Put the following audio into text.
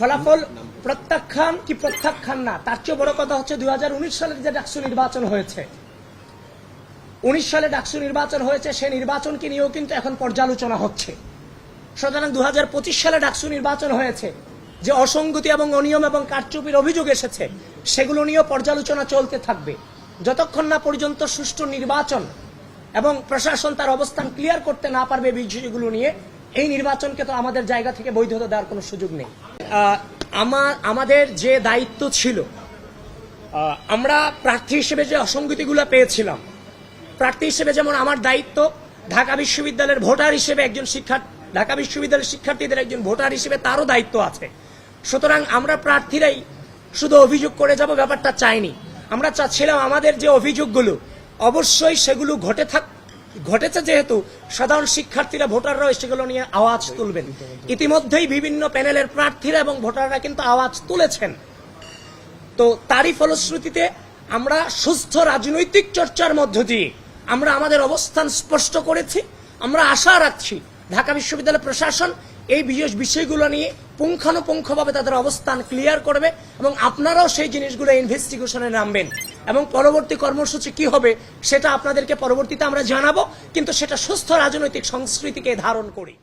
ফলাফল প্রত্যাখ্যান কি প্রত্যাখ্যান না? তার চেয়ে বড় কথা হচ্ছে দুই সালের যে ডাকসু নির্বাচন হয়েছে। উনিশ সালে ডাকসু নির্বাচন হয়েছে সেই নির্বাচনকে নিয়েও কিন্তু এখন পর্যালোচনা হচ্ছে। সুতরাং দু সালে ডাকসু নির্বাচন হয়েছে, যে অসঙ্গতি এবং অনিয়ম এবং কারচুপির অভিযোগ এসেছে, সেগুলো নিয়েও পর্যালোচনা চলতে থাকবে। যতক্ষণ না পর্যন্ত সুষ্ঠু নির্বাচন এবং প্রশাসন তার অবস্থান ক্লিয়ার করতে না পারবে বিষয়গুলো নিয়ে, এই নির্বাচনকে তো আমাদের জায়গা থেকে বৈধতা দেওয়ার কোনো সুযোগ নেই। আমার আমাদের যে দায়িত্ব ছিল আমরা প্রার্থী হিসেবে যে অসঙ্গতিগুলো পেয়েছিলাম, প্রার্থী হিসেবে যেমন আমার দায়িত্ব, ঢাকা বিশ্ববিদ্যালয়ের ভোটার হিসেবে একজন শিক্ষা, ঢাকা বিশ্ববিদ্যালয়ের শিক্ষার্থীদের একজন ভোটার হিসেবে তারও দায়িত্ব আছে। সুতরাং আমরা প্রার্থীরাই শুধু অভিযোগ করে যাব, ব্যাপারটা চাইনি। আমরা চাচ্ছিলাম আমাদের যে অভিযোগগুলো, অবশ্যই সেগুলো ঘটে থাক ঘটেছে যেহেতু সাধারণ শিক্ষার্থীরা ভোটাররা সেগুলো নিয়ে আওয়াজ তুলবেন। ইতিমধ্যেই বিভিন্ন প্যানেলের প্রার্থীরা এবং ভোটাররা কিন্তু আওয়াজ তুলেছেন। তো তারই ফলশ্রুতিতে আমরা সুস্থ রাজনৈতিক চর্চার মধ্য দিয়ে আমরা আমাদের অবস্থান স্পষ্ট করেছি। আমরা আশা রাখছি ঢাকা বিশ্ববিদ্যালয় প্রশাসন এই বিশেষ বিষয়গুলো নিয়ে পুঙ্খানুপুঙ্খভাবে তাদের অবস্থান ক্লিয়ার করবে এবং আপনারাও সেই জিনিসগুলো ইনভেস্টিগেশনে নামবেন। এবং পরবর্তী কর্মসূচি কি হবে সেটা আপনাদেরকে পরবর্তীতে আমরা জানাব, কিন্তু সেটা সুস্থ রাজনৈতিক সংস্কৃতিকে ধারণ করি।